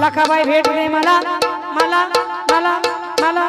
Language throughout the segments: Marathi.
लखाबाई भेटले मला मला मला मला.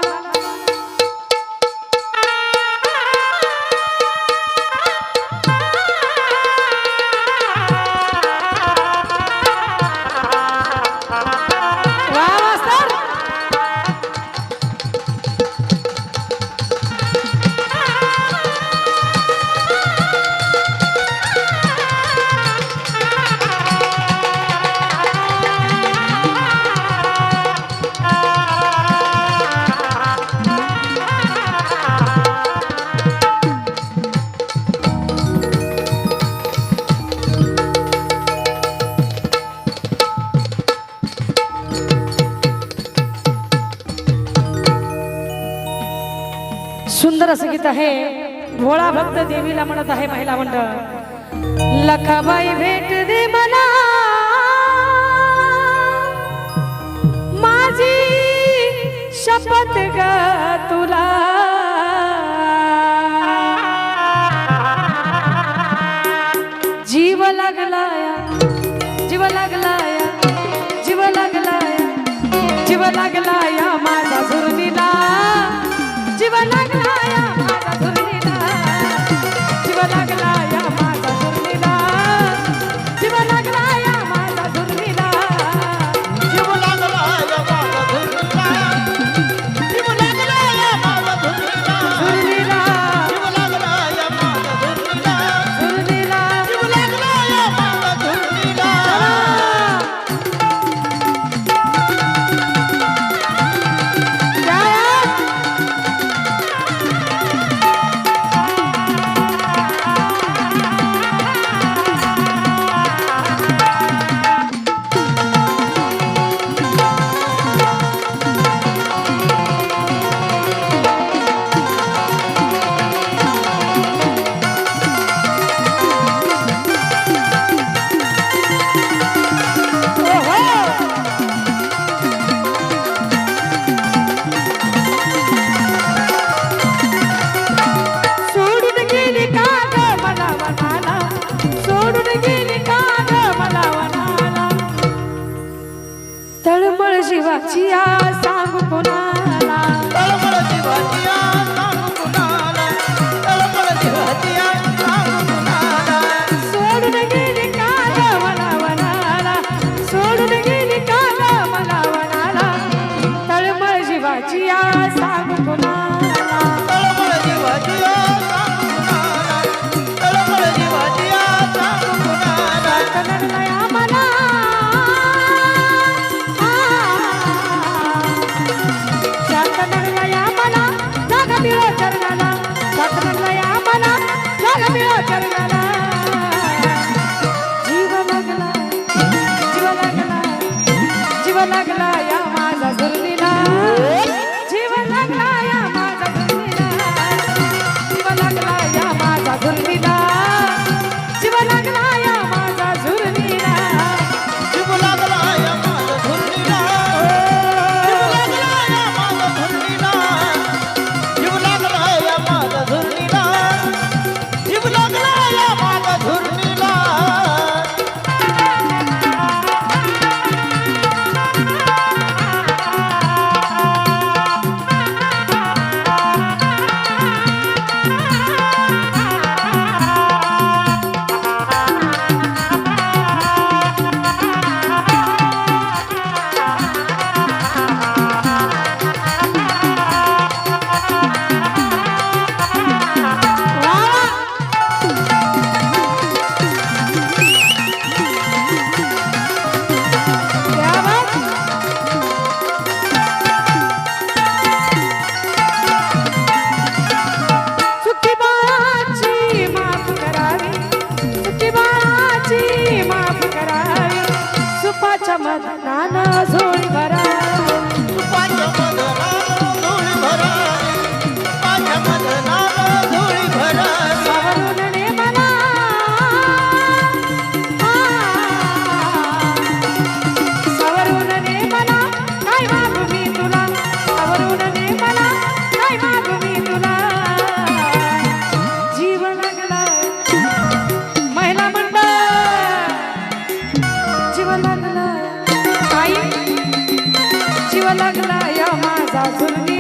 सुंदर असं गीत आहे. भोळा भक्त देवीला म्हणत आहे महिला मंडळ. लखाबाई भेट दे मला. माझी शपथ ग तुला. जीव लागलाय जीव लागलाय जीव लागलाय जीव Sangu Puna. লাগলা जीव